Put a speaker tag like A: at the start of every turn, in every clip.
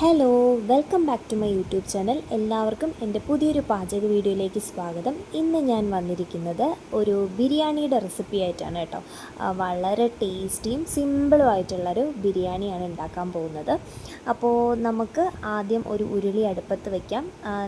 A: Hello welcome back to my YouTube channel എല്ലാവർക്കും എന്റെ പുതിയൊരു പാചക വീഡിയോയിലേക്ക് സ്വാഗതം. ഇന്ന് ഞാൻ വന്നിരിക്കുന്നത് ഒരു ബിരിയാണിയുടെ റെസിപ്പി ആയിട്ടാണ് കേട്ടോ. വളരെ ടേസ്റ്റിയും സിമ്പിളും ആയിട്ടുള്ളൊരു ബിരിയാണിയാണ് ഉണ്ടാക്കാൻ പോകുന്നത്. അപ്പോൾ നമുക്ക് ആദ്യം ഒരു ഉരുളി അടുപ്പത്ത് വയ്ക്കാം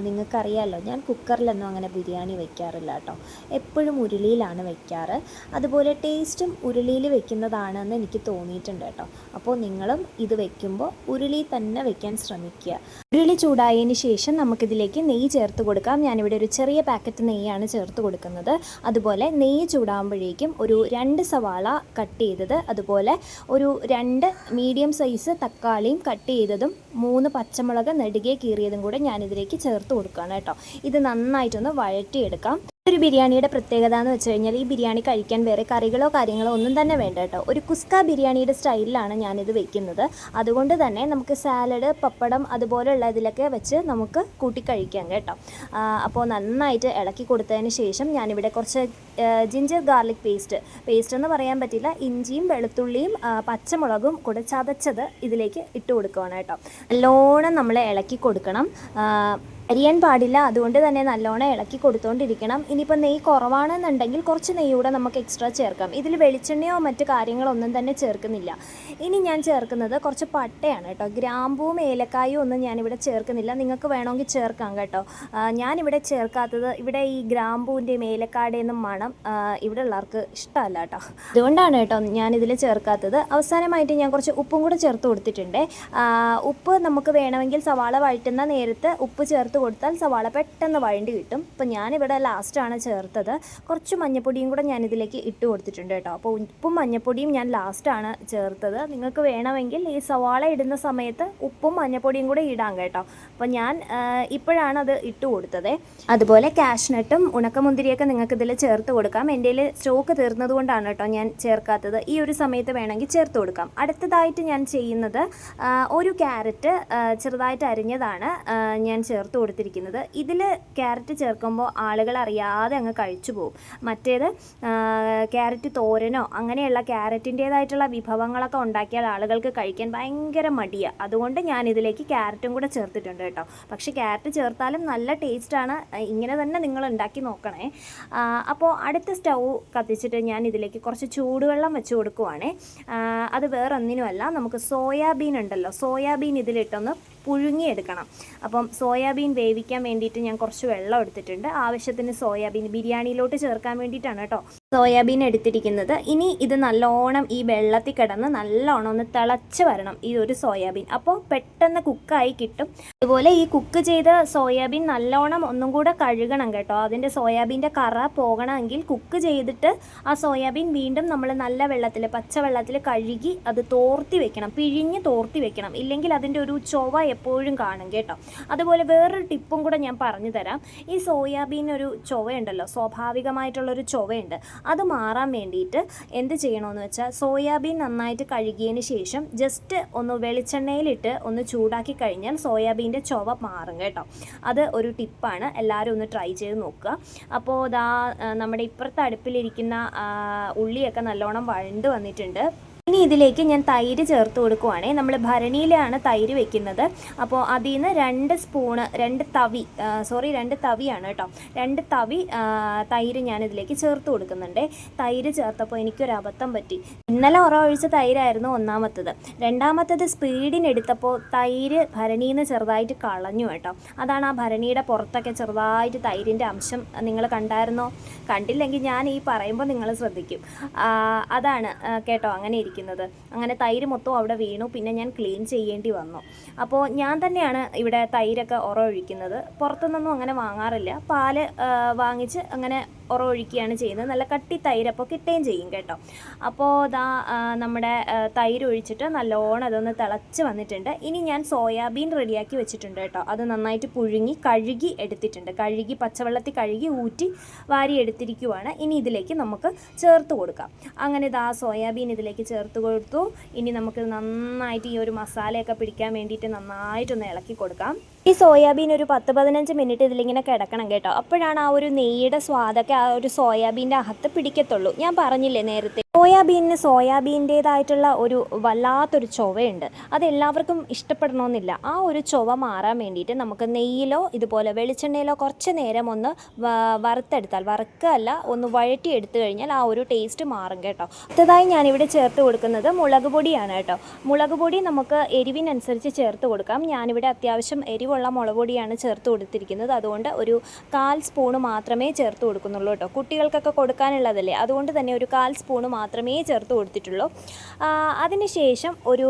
A: നിങ്ങൾക്കറിയാമല്ലോ ഞാൻ കുക്കറിലൊന്നും അങ്ങനെ ബിരിയാണി വയ്ക്കാറില്ല കേട്ടോ. എപ്പോഴും ഉരുളിയിലാണ് വയ്ക്കാറ് അതുപോലെ ടേസ്റ്റും ഉരുളിയിൽ വെക്കുന്നതാണെന്ന് എനിക്ക് തോന്നിയിട്ടുണ്ട് കേട്ടോ. അപ്പോൾ നിങ്ങളും ഇത് വയ്ക്കുമ്പോൾ ഉരുളി തന്നെ വെക്കാൻ ശ്രമിക്കുക. ഉരുളി ചൂടായതിന് ശേഷം നമുക്കിതിലേക്ക് നെയ്യ് ചേർത്ത് കൊടുക്കാം. ഞാനിവിടെ ഒരു ചെറിയ പാക്കറ്റ് നെയ്യാണ് ചേർത്ത് കൊടുക്കുന്നത്. അതുപോലെ നെയ്യ് ചൂടാകുമ്പോഴേക്കും ഒരു രണ്ട് സവാള കട്ട് ചെയ്തത് അതുപോലെ ഒരു രണ്ട് മീഡിയം സൈസ് തക്കാളിയും കട്ട് ചെയ്തതും മൂന്ന് പച്ചമുളക് നെടുകെ കീറിയതും കൂടെ ഞാനിതിലേക്ക് ചേർത്ത് കൊടുക്കുകയാണ് കേട്ടോ. ഇത് നന്നായിട്ടൊന്ന് വഴറ്റിയെടുക്കാം. ഒരു ബിരിയാണിയുടെ പ്രത്യേകത എന്ന് വെച്ച് കഴിഞ്ഞാൽ ഈ ബിരിയാണി കഴിക്കാൻ വേറെ കറികളോ കാര്യങ്ങളോ ഒന്നും തന്നെ വേണ്ട കേട്ടോ. ഒരു കുസ്ക ബിരിയാണിയുടെ സ്റ്റൈലിലാണ് ഞാനിത് വെക്കുന്നത്. അതുകൊണ്ട് തന്നെ നമുക്ക് സാലഡ് പപ്പടം അതുപോലെയുള്ള ഇതിലൊക്കെ വെച്ച് നമുക്ക് കൂട്ടി. കഴിക്കാം കേട്ടോ അപ്പോൾ നന്നായിട്ട് ഇളക്കി കൊടുത്തതിന് ശേഷം ഞാനിവിടെ കുറച്ച് ജിഞ്ചർ ഗാർലിക് പേസ്റ്റ് പേസ്റ്റ് എന്ന് പറയാൻ പറ്റില്ല ഇഞ്ചിയും വെളുത്തുള്ളിയും പച്ചമുളകും കൂടെ ചതച്ചത് ഇതിലേക്ക് ഇട്ട് കൊടുക്കുകയാണ് കേട്ടോ. നല്ലോണം നമ്മൾ ഇളക്കി കൊടുക്കണം. അരിയാൻ പാടില്ല അതുകൊണ്ട് തന്നെ നല്ലോണം ഇളക്കി കൊടുത്തുകൊണ്ടിരിക്കണം ഇനിയിപ്പോൾ നെയ്യ് കുറവാണെന്നുണ്ടെങ്കിൽ കുറച്ച് നെയ്യൂടെ നമുക്ക് എക്സ്ട്രാ ചേർക്കാം. ഇതിൽ വെളിച്ചെണ്ണയോ മറ്റു കാര്യങ്ങളോ ഒന്നും തന്നെ ചേർക്കുന്നില്ല. ഇനി ഞാൻ ചേർക്കുന്നത് കുറച്ച് പട്ടയാണ് കേട്ടോ. ഗ്രാമ്പൂവും ഏലക്കായും ഒന്നും ഞാനിവിടെ ചേർക്കുന്നില്ല. നിങ്ങൾക്ക് വേണമെങ്കിൽ ചേർക്കാം കേട്ടോ. ഞാനിവിടെ ചേർക്കാത്തത് ഇവിടെ ഈ ഗ്രാമ്പൂവിന്റെയും ഏലക്കാടേന്നും മണം ഇവിടെ ഉള്ളവർക്ക് ഇഷ്ടമല്ല കേട്ടോ. അതുകൊണ്ടാണ് കേട്ടോ ഞാനിതിൽ ചേർക്കാത്തത്. അവസാനമായിട്ട് ഞാൻ കുറച്ച് ഉപ്പും കൂടെ ചേർത്ത് കൊടുത്തിട്ടുണ്ട്. ഉപ്പ് നമുക്ക് വേണമെങ്കിൽ സവാള വഴറ്റുന്ന നേരത്ത് ഉപ്പ് ചേർത്ത് കൊടുത്താൽ സവാള പെട്ടെന്ന് വഴണ്ടി കിട്ടും. അപ്പോൾ ഞാനിവിടെ ലാസ്റ്റാണ് ചേർത്തത്. കുറച്ച് മഞ്ഞപ്പൊടിയും കൂടെ ഞാനിതിലേക്ക് ഇട്ട് കൊടുത്തിട്ടുണ്ട് കേട്ടോ. അപ്പോൾ ഉപ്പും മഞ്ഞപ്പൊടിയും ഞാൻ ലാസ്റ്റാണ് ചേർത്തത്. നിങ്ങൾക്ക് വേണമെങ്കിൽ ഈ സവാള ഇടുന്ന സമയത്ത് ഉപ്പും മഞ്ഞപ്പൊടിയും കൂടെ ഇടാം കേട്ടോ. അപ്പോൾ ഞാൻ ഇപ്പോഴാണ് അത് ഇട്ട് കൊടുത്തത്. അതുപോലെ കാഷ്നട്ടും ഉണക്കമുന്തിരിയൊക്കെ നിങ്ങൾക്ക് ഇതിൽ ചേർത്ത് കൊടുക്കാം. എന്റെ സ്റ്റോക്ക് തീർന്നത് കൊണ്ടാണ് കേട്ടോ ഞാൻ ചേർക്കാത്തത്. ഈ ഒരു സമയത്ത് വേണമെങ്കിൽ ചേർത്ത് കൊടുക്കാം. അടുത്തതായിട്ട് ഞാൻ ചെയ്യുന്നത് ഒരു ക്യാരറ്റ് ചെറുതായിട്ട് അരിഞ്ഞതാണ് ഞാൻ ചേർത്ത് കൊടുത്തിരിക്കുന്നത്. ഇതിൽ ക്യാരറ്റ് ചേർക്കുമ്പോൾ ആളുകൾ അറിയാതെ അങ്ങ് കഴിച്ചു പോകും. മറ്റേത് ക്യാരറ്റ് തോരനോ അങ്ങനെയുള്ള ക്യാരറ്റിന്റേതായിട്ടുള്ള വിഭവങ്ങളൊക്കെ ഉണ്ടാക്കിയാൽ ആളുകൾക്ക് കഴിക്കാൻ ഭയങ്കര മടിയാണ് അതുകൊണ്ട് ഞാൻ ഇതിലേക്ക് ക്യാരറ്റും കൂടെ ചേർത്തിട്ടുണ്ട് കേട്ടോ. പക്ഷേ ക്യാരറ്റ് ചേർത്താലും നല്ല ടേസ്റ്റാണ് ഇങ്ങനെ തന്നെ നിങ്ങൾ ഉണ്ടാക്കി നോക്കണേ. അപ്പോൾ അടുത്ത സ്റ്റൗ കത്തിച്ചിട്ട് ഞാൻ ഇതിലേക്ക് കുറച്ച് ചൂടുവെള്ളം വെച്ച് കൊടുക്കുവാണേ. അത് വേറൊന്നിനുമല്ല നമുക്ക് സോയാബീൻ ഉണ്ടല്ലോ. സോയാബീൻ ഇതിലിട്ടൊന്ന് പുഴുങ്ങിയെടുക്കണം. അപ്പം സോയാബീൻ വേവിക്കാൻ വേണ്ടിയിട്ട് ഞാൻ കുറച്ച് വെള്ളം എടുത്തിട്ടുണ്ട്. ആവശ്യത്തിന് സോയാബീൻ ബിരിയാണിയിലോട്ട് ചേർക്കാൻ വേണ്ടിയിട്ടാണ് കേട്ടോ. സോയാബീൻ എടുത്തിരിക്കുന്നത്. ഇനി ഇത് നല്ലോണം ഈ വെള്ളത്തിൽ കിടന്ന് നല്ലോണം ഒന്ന് തിളച്ച് വരണം ഈ ഒരു സോയാബീൻ. അപ്പോൾ പെട്ടെന്ന് കുക്കായി കിട്ടും. അതുപോലെ ഈ കുക്ക് ചെയ്ത സോയാബീൻ നല്ലോണം ഒന്നും കൂടെ കഴുകണം കേട്ടോ. അതിന്റെ സോയാബീന്റെ കറ പോകണമെങ്കിൽ കുക്ക് ചെയ്തിട്ട് ആ സോയാബീൻ വീണ്ടും നമ്മൾ നല്ല വെള്ളത്തിൽ പച്ചവെള്ളത്തിൽ കഴുകി അത് തോർത്തി വെക്കണം. പിഴിഞ്ഞ് തോർത്തി വെക്കണം. ഇല്ലെങ്കിൽ അതിന്റെ ഒരു ചൊവ എപ്പോഴും കാണും കേട്ടോ. അതുപോലെ വേറൊരു ടിപ്പും കൂടെ ഞാൻ പറഞ്ഞു തരാം. ഈ സോയാബീൻ ഒരു ചൊവയുണ്ടല്ലോ. സ്വാഭാവികമായിട്ടുള്ളൊരു ചൊവയുണ്ട്. അത് മാറാൻ വേണ്ടിയിട്ട് എന്ത് ചെയ്യണമെന്ന് വെച്ചാൽ സോയാബീൻ നന്നായിട്ട് കഴുകിയതിന് ശേഷം ജസ്റ്റ് ഒന്ന് വെളിച്ചെണ്ണയിലിട്ട് ഒന്ന് ചൂടാക്കി കഴിഞ്ഞാൽ സോയാബീന്റെ ചുവ മാറും കേട്ടോ. അത് ഒരു ടിപ്പാണ്. എല്ലാവരും ഒന്ന് ട്രൈ ചെയ്ത് നോക്കുക. അപ്പോൾ ഇതാ നമ്മുടെ ഇപ്പുറത്തെ അടുപ്പിലിരിക്കുന്ന ഉള്ളിയൊക്കെ നല്ലോണം വഴണ്ട് വന്നിട്ടുണ്ട്. ഇനി ഇതിലേക്ക് ഞാൻ തൈര് ചേർത്ത് കൊടുക്കുവാണേ. നമ്മൾ ഭരണിയിലാണ് തൈര് വെക്കുന്നത്. അപ്പോൾ അതിൽ നിന്ന് രണ്ട് സ്പൂണ് രണ്ട് തവി സോറി രണ്ട് തവിയാണ് കേട്ടോ. രണ്ട് തവി തൈര് ഞാൻ ഇതിലേക്ക് ചേർത്ത് കൊടുക്കുന്നുണ്ട്. തൈര് ചേർത്തപ്പോൾ എനിക്കൊരു അബദ്ധം പറ്റി. ഇന്നലെ ഉറ ഒഴിച്ച തൈരായിരുന്നു ഒന്നാമത്തത്. രണ്ടാമത്തത് സ്പീഡിനെടുത്തപ്പോൾ തൈര് ഭരണിയിൽ നിന്ന് ചെറുതായിട്ട് കളഞ്ഞു കേട്ടോ. അതാണ് ആ ഭരണിയുടെ പുറത്തൊക്കെ ചെറുതായിട്ട് തൈരിന്റെ അംശം നിങ്ങൾ കണ്ടായിരുന്നോ? കണ്ടില്ലെങ്കിൽ ഞാൻ ഈ പറയുമ്പോൾ നിങ്ങൾ ശ്രദ്ധിക്കും. അതാണ് കേട്ടോ അങ്ങനെ ഇരിക്കുന്നത് അങ്ങനെ തൈര് മൊത്തം അവിടെ വീണു. പിന്നെ ഞാൻ ക്ലീൻ ചെയ്യേണ്ടി വന്നു. അപ്പോൾ ഞാൻ തന്നെയാണ് ഇവിടെ തൈരൊക്കെ ഉറ ഒഴിക്കുന്നത്. പുറത്തുനിന്നൊന്നും അങ്ങനെ വാങ്ങാറില്ല. പാൽ വാങ്ങിച്ച് അങ്ങനെ ഉറ ഒഴിക്കുകയാണ് ചെയ്യുന്നത്. നല്ല കട്ടി തൈര് അപ്പോൾ കിട്ടുകയും ചെയ്യും കേട്ടോ. അപ്പോൾ ഇതാ നമ്മുടെ തൈര് ഒഴിച്ചിട്ട് നല്ലോണം അതൊന്ന് തിളച്ച് വന്നിട്ടുണ്ട്. ഇനി ഞാൻ സോയാബീൻ റെഡിയാക്കി വെച്ചിട്ടുണ്ട് കേട്ടോ. അത് നന്നായിട്ട് പുഴുങ്ങി കഴുകി എടുത്തിട്ടുണ്ട്. കഴുകി പച്ചവെള്ളത്തിൽ കഴുകി ഊറ്റി വാരി എടുത്തിരിക്കുവാണ്. ഇനി ഇതിലേക്ക് നമുക്ക് ചേർത്ത് കൊടുക്കാം. അങ്ങനെ ഇതാ സോയാബീൻ ഇതിലേക്ക് ചേർത്ത് കൊടുത്തു. ഇനി നമുക്ക് നന്നായിട്ട് ഈ ഒരു മസാലയൊക്കെ പിടിക്കാൻ വേണ്ടിയിട്ട് നന്നായിട്ടൊന്ന് ഇളക്കി കൊടുക്കാം. ഈ സോയാബീൻ ഒരു പത്ത് പതിനഞ്ച് മിനിറ്റ് ഇതിലിങ്ങനെ കിടക്കണം കേട്ടോ. അപ്പോഴാണ് ആ ഒരു നെയ്യുടെ സ്വാദൊക്കെ ആ ഒരു സോയാബീന്റെ അകത്ത് പിടിക്കത്തുള്ളൂ. ഞാൻ പറഞ്ഞില്ലേ നേരത്തെ? സോയാബീനിന് സോയാബീന്റേതായിട്ടുള്ള ഒരു വല്ലാത്തൊരു ചൊവയുണ്ട്. അത് എല്ലാവർക്കും ഇഷ്ടപ്പെടണമെന്നില്ല ആ ഒരു ചൊവ മാറാൻ വേണ്ടിയിട്ട് നമുക്ക് നെയ്യിലോ ഇതുപോലെ വെളിച്ചെണ്ണയിലോ കുറച്ച് നേരം ഒന്ന് വറുത്തെടുത്താൽ വറുക്കല്ല ഒന്ന് വഴറ്റി എടുത്തു കഴിഞ്ഞാൽ ആ ഒരു ടേസ്റ്റ് മാറും കേട്ടോ. അടുത്തതായി ഞാനിവിടെ ചേർത്ത് കൊടുക്കുന്നത് മുളക് പൊടിയാണ് കേട്ടോ. മുളക് പൊടി നമുക്ക് എരിവിനനുസരിച്ച് ചേർത്ത് കൊടുക്കാം. ഞാനിവിടെ അത്യാവശ്യം എരിവുള്ള മുളക് പൊടിയാണ് ചേർത്ത് കൊടുത്തിരിക്കുന്നത്. അതുകൊണ്ട് ഒരു കാൽ സ്പൂണ് മാത്രമേ ചേർത്ത് കൊടുക്കുന്നുള്ളൂ കേട്ടോ. കുട്ടികൾക്കൊക്കെ കൊടുക്കാനുള്ളതല്ലേ? അതുകൊണ്ട് തന്നെ ഒരു കാൽ സ്പൂണ് മാത്രമേ ചേർത്ത് കൊടുത്തിട്ടുള്ളൂ. അതിനുശേഷം ഒരു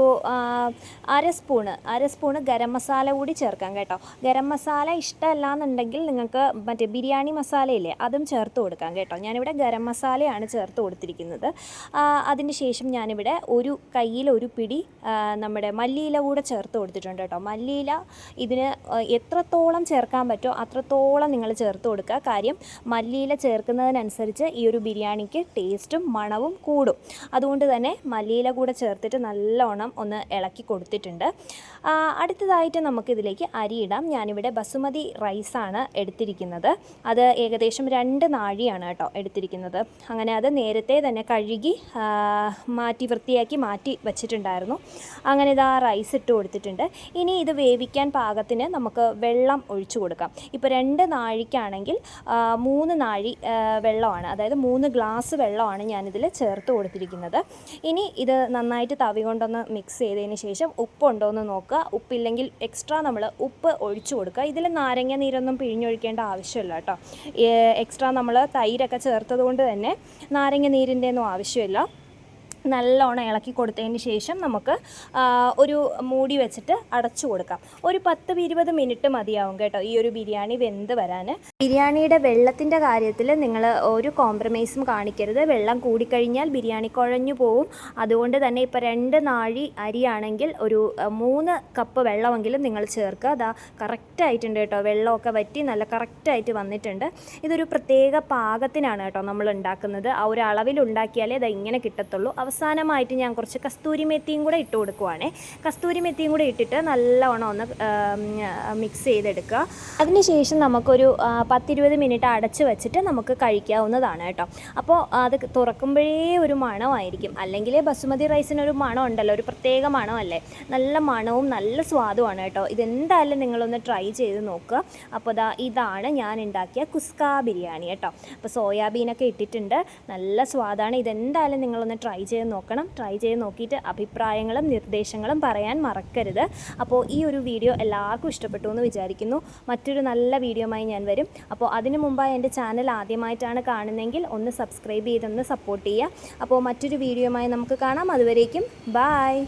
A: അര സ്പൂണ് അര സ്പൂണ് ഗരം മസാല കൂടി ചേർക്കാം കേട്ടോ. ഗരം മസാല ഇഷ്ടമല്ല എന്നുണ്ടെങ്കിൽ നിങ്ങൾക്ക് മറ്റേ ബിരിയാണി മസാലയില്ലേ അതും ചേർത്ത് കൊടുക്കാം കേട്ടോ. ഞാനിവിടെ ഗരം മസാലയാണ് ചേർത്ത് കൊടുത്തിരിക്കുന്നത്. അതിനുശേഷം ഞാനിവിടെ ഒരു കയ്യിൽ ഒരു പിടി നമ്മുടെ മല്ലിയില കൂടെ ചേർത്ത് കൊടുത്തിട്ടുണ്ട് കേട്ടോ. മല്ലിയില ഇതിന് എത്രത്തോളം ചേർക്കാൻ പറ്റുമോ അത്രത്തോളം നിങ്ങൾ ചേർത്ത് കൊടുക്കുക. കാര്യം മല്ലിയില ചേർക്കുന്നതിനനുസരിച്ച് ഈ ഒരു ബിരിയാണിക്ക് ടേസ്റ്റും മണവും കൂടും. അതുകൊണ്ട് തന്നെ മല്ലിയില കൂടെ ചേർത്തിട്ട് നല്ലോണം ഒന്ന് ഇളക്കി കൊടുത്തിട്ടുണ്ട്. അടുത്തതായിട്ട് നമുക്കിതിലേക്ക് അരിയിടാം. ഞാനിവിടെ ബസുമതി റൈസാണ് എടുത്തിരിക്കുന്നത്. അത് ഏകദേശം രണ്ട് നാഴിയാണ് കേട്ടോ എടുത്തിരിക്കുന്നത്. അങ്ങനെ അത് നേരത്തെ തന്നെ കഴുകി മാറ്റി വൃത്തിയാക്കി മാറ്റി വച്ചിട്ടുണ്ടായിരുന്നു. അങ്ങനെ ഇത് ആ റൈസ് ഇട്ട് കൊടുത്തിട്ടുണ്ട്. ഇനി ഇത് വേവിക്കാൻ പാകത്തിന് നമുക്ക് വെള്ളം ഒഴിച്ചു കൊടുക്കാം. ഇപ്പോൾ രണ്ട് നാഴിക്കാണെങ്കിൽ മൂന്ന് നാഴി വെള്ളമാണ്. അതായത് മൂന്ന് ഗ്ലാസ് വെള്ളമാണ് ഞാനിതിൽ ചേർത്ത് കൊടുത്തിരിക്കുന്നത്. ഇനി ഇത് നന്നായിട്ട് തവി കൊണ്ടൊന്ന് മിക്സ് ചെയ്തതിന് ശേഷം ഉപ്പുണ്ടോ എന്ന് നോക്കുക. ഉപ്പില്ലെങ്കിൽ എക്സ്ട്രാ നമ്മൾ ഉപ്പ് ഒഴിച്ചു കൊടുക്കുക. ഇതിൽ നാരങ്ങ നീരൊന്നും പിഴിഞ്ഞൊഴിക്കേണ്ട ആവശ്യമില്ല കേട്ടോ. എക്സ്ട്രാ നമ്മൾ തൈരൊക്കെ ചേർത്തത് കൊണ്ട് തന്നെ നാരങ്ങ നീരിന്റെ ഒന്നും ആവശ്യമില്ല. നല്ലോണം ഇളക്കി കൊടുത്തതിന് ശേഷം നമുക്ക് ഒരു മൂടി വെച്ചിട്ട് അടച്ചു കൊടുക്കാം. ഒരു പത്ത് ഇരുപത് മിനിറ്റ് മതിയാവും കേട്ടോ ഈ ഒരു ബിരിയാണി വെന്ത് വരാൻ ബിരിയാണിയുടെ വെള്ളത്തിന്റെ കാര്യത്തിൽ നിങ്ങൾ ഒരു കോംപ്രമൈസും കാണിക്കരുത്. വെള്ളം കൂടിക്കഴിഞ്ഞാൽ ബിരിയാണി കുഴഞ്ഞു പോവും. അതുകൊണ്ട് തന്നെ ഇപ്പോൾ രണ്ട് നാഴി അരിയാണെങ്കിൽ ഒരു മൂന്ന് കപ്പ് വെള്ളമെങ്കിലും നിങ്ങൾ ചേർക്കുക. അതാ കറക്റ്റായിട്ടുണ്ട് കേട്ടോ. വെള്ളമൊക്കെ വറ്റി നല്ല കറക്റ്റായിട്ട് വന്നിട്ടുണ്ട്. ഇതൊരു പ്രത്യേക പാകത്തിനാണ് കേട്ടോ നമ്മൾ ഉണ്ടാക്കുന്നത്. ആ ഒരു അളവിൽ ഉണ്ടാക്കിയാലേ അത് ഇങ്ങനെ കിട്ടത്തുള്ളൂ. അവസാനമായിട്ട് ഞാൻ കുറച്ച് കസ്തൂരി മെത്തിയും കൂടെ ഇട്ട് കൊടുക്കുവാണേ. കസ്തൂരി മെത്തിയും കൂടെ ഇട്ടിട്ട് നല്ലവണ്ണം ഒന്ന് മിക്സ് ചെയ്തെടുക്കുക. അതിനുശേഷം നമുക്കൊരു പത്തിരുപത് മിനിറ്റ് അടച്ച് വെച്ചിട്ട് നമുക്ക് കഴിക്കാവുന്നതാണ് കേട്ടോ. അപ്പോൾ അത് തുറക്കുമ്പോഴേ ഒരു മണമായിരിക്കും. അല്ലെങ്കിൽ ബസുമതി റൈസിനൊരു മണം ഉണ്ടല്ലോ ഒരു പ്രത്യേക മണമല്ലേ? നല്ല മണവും നല്ല സ്വാദുമാണ് കേട്ടോ. ഇതെന്തായാലും നിങ്ങളൊന്ന് ട്രൈ ചെയ്ത് നോക്കുക. അപ്പോൾ ഇതാ ഇതാണ് ഞാൻ ഉണ്ടാക്കിയ കുസ്ക ബിരിയാണി കേട്ടോ. അപ്പോൾ സോയാബീനൊക്കെ ഇട്ടിട്ടുണ്ട്. നല്ല സ്വാദാണ്. ഇതെന്തായാലും നിങ്ങളൊന്ന് ട്രൈ ചെയ്ത് നോക്കണം. ട്രൈ ചെയ്ത് നോക്കിയിട്ട് അഭിപ്രായങ്ങളും നിർദ്ദേശങ്ങളും പറയാൻ മറക്കരുത്. അപ്പോൾ ഈ ഒരു വീഡിയോ എല്ലാവർക്കും ഇഷ്ടപ്പെട്ടു എന്ന് വിചാരിക്കുന്നു. മറ്റൊരു നല്ല വീഡിയോമായി ഞാൻ വരും. അപ്പോൾ അതിനു മുമ്പായി എന്റെ ചാനൽ ആദ്യമായിട്ടാണ് കാണുന്നതെങ്കിൽ ഒന്ന് സബ്സ്ക്രൈബ് ചെയ്തൊന്ന് സപ്പോർട്ട് ചെയ്യുക. അപ്പോൾ മറ്റൊരു വീഡിയോമായി നമുക്ക് കാണാം. അതുവരേക്കും ബായ്